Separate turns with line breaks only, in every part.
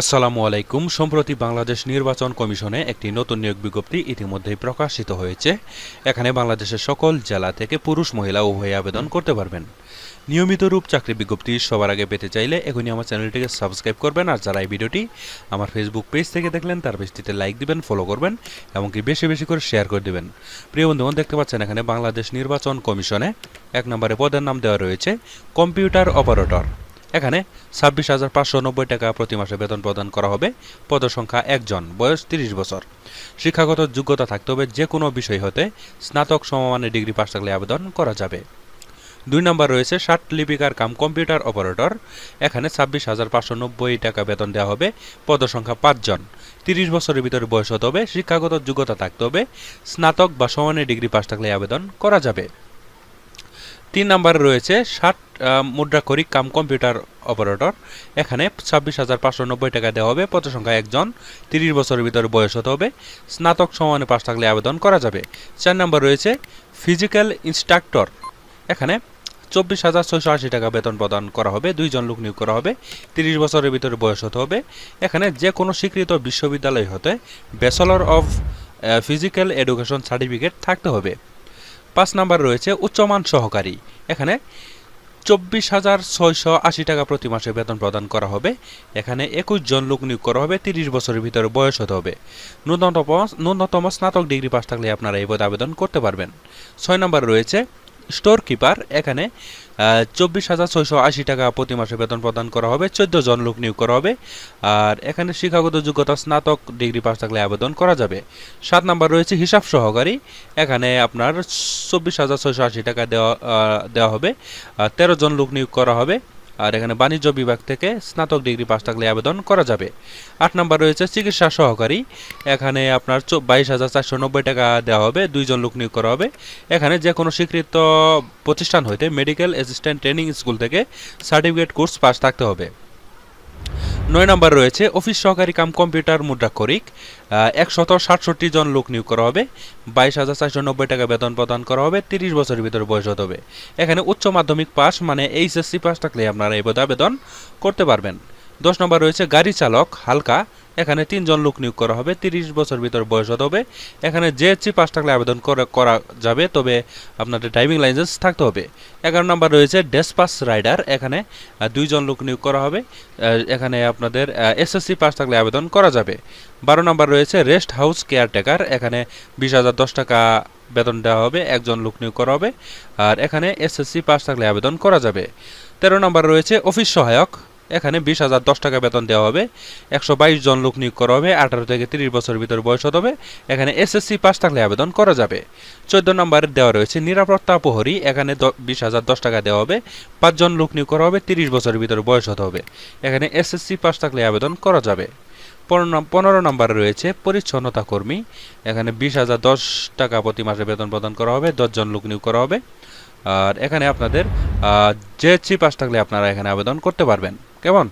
আসসালামু আলাইকুম। সম্প্রতি বাংলাদেশ নির্বাচন কমিশনে একটি নতুন নিয়োগ বিজ্ঞপ্তি ইতিমধ্যেই প্রকাশিত হয়েছে। এখানে বাংলাদেশের সকল জেলা থেকে পুরুষ, মহিলা উভয়ে আবেদন করতে পারবেন। নিয়মিত রূপ চাকরি বিজ্ঞপ্তি সবার আগে পেতে চাইলে এখনই আমার চ্যানেলটিকে সাবস্ক্রাইব করবেন আর যারা এই ভিডিওটি আমার ফেসবুক পেজ থেকে দেখলেন, তার পেজটিতে লাইক দিবেন ফলো করবেন, এমনকি বেশি বেশি করে শেয়ার করে দিবেন। প্রিয় বন্ধুগণ, দেখতে পাচ্ছেন এখানে বাংলাদেশ নির্বাচন কমিশনে এক নম্বরে পদের নাম দেওয়া রয়েছে, কম্পিউটার অপারেটর। এখানে ছাব্বিশ হাজার পাঁচশো নব্বই টাকা প্রতি মাসে বেতন প্রদান করা হবে। পদসংখ্যা একজন, বয়স তিরিশ বছর। শিক্ষাগত যোগ্যতা থাকতে হবে যে কোনো বিষয় হতে স্নাতক সমমানের ডিগ্রি পাশ থাকলে আবেদন করা যাবে। দুই নম্বর রয়েছে ষাট লিপিকার কাম কম্পিউটার অপারেটর। এখানে ছাব্বিশ হাজার পাঁচশো নব্বই টাকা বেতন দেওয়া হবে। পদসংখ্যা পাঁচজন, তিরিশ বছরের ভিতরে বয়স হতে হবে। শিক্ষাগত যোগ্যতা থাকতে হবে। স্নাতক বা সমানের ডিগ্রি পাশ থাকলে আবেদন করা যাবে। তিন নম্বরে রয়েছে ষাট মুদ্রাক্ষরিক কাম কম্পিউটার অপারেটর। এখানে ছাব্বিশ হাজার পাঁচশো নব্বই টাকা দেওয়া হবে পদ সংখ্যা একজন, তিরিশ বছরের ভিতরে বয়স হতে হবে, স্নাতক সমানে পাশ থাকলে আবেদন করা যাবে। চার নম্বর রয়েছে ফিজিক্যাল ইনস্ট্রাক্টর। এখানে চব্বিশ হাজার ছয়শো আশি টাকা বেতন প্রদান করা হবে, দুইজন লোক নিয়োগ করা হবে, তিরিশ বছরের ভিতরে বয়স হতে হবে। এখানে যে কোনো স্বীকৃত বিশ্ববিদ্যালয় হতে bachelor of physical education certificate থাকতে হবে। পাঁচ নাম্বার রয়েছে উচ্চমান সহকারী। এখানে চব্বিশ হাজার ছয়শো আশি টাকা প্রতি মাসে বেতন প্রদান করা হবে। এখানে একুশ জন লোক নিয়োগ করা হবে, তিরিশ বছরের ভিতরে বয়স হতে হবে। ন্যূনতম ন্যূনতম স্নাতক ডিগ্রি পাস থাকলে আপনারা এই পদে আবেদন করতে পারবেন। ছয় নম্বর রয়েছে স্টোর কিপার এখানে চব্বিশ হাজার ছয়শো আশি টাকা প্রতি মাসে বেতন প্রদান করা হবে চোদ্দ জন লোক নিয়োগ করা হবে। আর এখানে শিক্ষাগত যোগ্যতা স্নাতক ডিগ্রি পাস থাকলে আবেদন করা যাবে। সাত নাম্বার রয়েছে হিসাব সহকারী, এখানে আপনার চব্বিশ হাজার ছয়শো আশি টাকা দেওয়া দেওয়া হবে। তেরো জন লোক নিয়োগ করা হবে। আর এখানে বাণিজ্য বিভাগ থেকে স্নাতক ডিগ্রি পাস থাকলে আবেদন করা যাবে। আট নম্বর রয়েছে চিকিৎসা সহকারী। এখানে আপনার বাইশ হাজার চারশো নব্বই টাকা দেওয়া হবে, দুইজন লোক নিয়োগ করা হবে। এখানে যে কোনো স্বীকৃত প্রতিষ্ঠান হইতে মেডিকেল অ্যাসিস্ট্যান্ট ট্রেনিং স্কুল থেকে সার্টিফিকেট কোর্স পাশ থাকতে হবে। নয় নম্বর রয়েছে, অফিস সহকারী কাম কম্পিউটার মুদ্রাক্ষরিক একশত সাতষট্টি জন লোক নিয়োগ করা হবে, বাইশ হাজার চারশো নব্বই টাকা বেতন প্রদান করা হবে, তিরিশ বছরের ভিতরে বয়স হতে হবে। এখানে উচ্চ মাধ্যমিক পাস মানে এইচএসসি পাস থাকলে আপনারা এই পদে আবেদন করতে পারবেন। দশ নম্বর রয়েছে, গাড়ি চালক, হালকা এখানে তিনজন লোক নিয়োগ করা হবে, তিরিশ বছর ভিতর বয়স হতে হবে। এখানে জেএসসি পাস থাকলে আবেদন করা যাবে, তবে আপনাদের ড্রাইভিং লাইসেন্স থাকতে হবে। এগারো নাম্বার রয়েছে ডেসপাস রাইডার, এখানে দুইজন লোক নিয়োগ করা হবে। এখানে আপনাদের এসএসসি পাস থাকলে আবেদন করা যাবে। বারো নাম্বার রয়েছে রেস্ট হাউস কেয়ারটেকার, এখানে বিশ হাজার দশ টাকা বেতন দেওয়া হবে, একজন লোক নিয়োগ করা হবে। আর এখানে এসএসসি পাস থাকলে আবেদন করা যাবে। তেরো নম্বর রয়েছে অফিস সহায়ক এখানে বিশ হাজার দশ টাকা বেতন দেওয়া হবে। একশো বাইশ জন লোক নিয়োগ করা হবে। আঠারো থেকে তিরিশ বছরের ভিতরে বয়স হবে। এখানে এসএসসি পাস থাকলে আবেদন করা যাবে। চোদ্দ নম্বরের দেওয়া রয়েছে নিরাপত্তা প্রহরী। এখানে বিশ হাজার দশ টাকা দেওয়া হবে। পাঁচজন লোক নিয়োগ করা হবে। তিরিশ বছরের ভিতরে বয়স হতে হবে। এখানে এসএসসি পাস থাকলে আবেদন করা যাবে। পনেরো নম্বরে রয়েছে পরিচ্ছন্নতা কর্মী। এখানে বিশ হাজার দশ টাকা প্রতি মাসে বেতন প্রদান করা হবে। দশজন লোক নিয়োগ করা হবে। আর এখানে আপনাদের যে চিপ আস থাকলে আপনারা এখানে আবেদন করতে পারবেন। কেমন?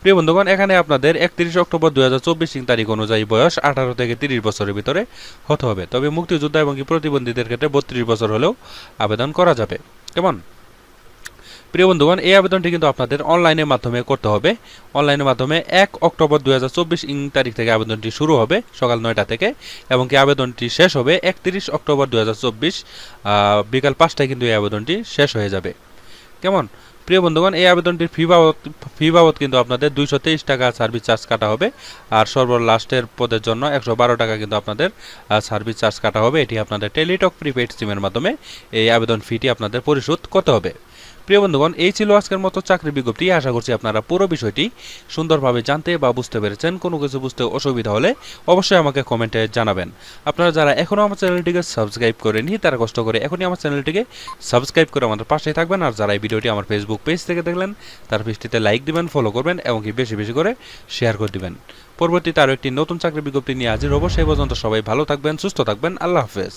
প্রিয় বন্ধুগণ, এখানে আপনাদের একত্রিশ অক্টোবর দু হাজার চব্বিশ তারিখ অনুযায়ী বয়স আঠারো থেকে তিরিশ বছরের ভিতরে হতে হবে। তবে মুক্তিযোদ্ধা এবং প্রতিবন্ধীদের ক্ষেত্রে বত্রিশ বছর হলেও আবেদন করা যাবে। কেমন? প্রিয় বন্ধুগণ, এই আবেদনটি কিন্তু আপনাদের অনলাইনের মাধ্যমে করতে হবে। অনলাইনের মাধ্যমে এক অক্টোবর দু হাজার চব্বিশ ইং তারিখ থেকে আবেদনটি শুরু হবে, সকাল নয়টা থেকে, এবং কি আবেদনটি শেষ হবে একত্রিশ অক্টোবর দু হাজার চব্বিশ বিকাল পাঁচটায় কিন্তু এই আবেদনটি শেষ হয়ে যাবে। কেমন? প্রিয় বন্ধুগণ, এই আবেদনটির ফি বাবদ ফি বাবদ কিন্তু আপনাদের দুইশো তেইশ টাকা সার্ভিস চার্জ কাটা হবে, আর সর্বলাস্টের পদের জন্য একশো বারো টাকা কিন্তু আপনাদের সার্ভিস চার্জ কাটা হবে। এটি আপনাদের টেলিটক প্রিপেড সিমের মাধ্যমে এই আবেদন ফিটি আপনাদের পরিশোধ করতে হবে। প্রিয় বন্ধুগণ, এই ছিল আজকের মতো চাকরির বিজ্ঞপ্তি। আশা করছি আপনারা পুরো বিষয়টি সুন্দরভাবে জানতে বা বুঝতে পেরেছেন। কোনো কিছু বুঝতে অসুবিধা হলে অবশ্যই আমাকে কমেন্টে জানাবেন। আপনারা যারা এখনও আমার চ্যানেলটিকে সাবস্ক্রাইব করেনি তারা কষ্ট করে এখনই আমার চ্যানেলটিকে সাবস্ক্রাইব করে আমাদের পাশেই থাকবেন। আর যারা এই ভিডিওটি আমার ফেসবুক পেজ থেকে দেখলেন, তার পেজটিতে লাইক দিবেন ফলো করবেন এবং কি বেশি বেশি করে শেয়ার করে দিবেন। পরবর্তীতে আরও একটি নতুন চাকরি বিজ্ঞপ্তি নিয়ে হাজির হব। সেই পর্যন্ত সবাই ভালো থাকবেন, সুস্থ থাকবেন। আল্লাহ হাফেজ।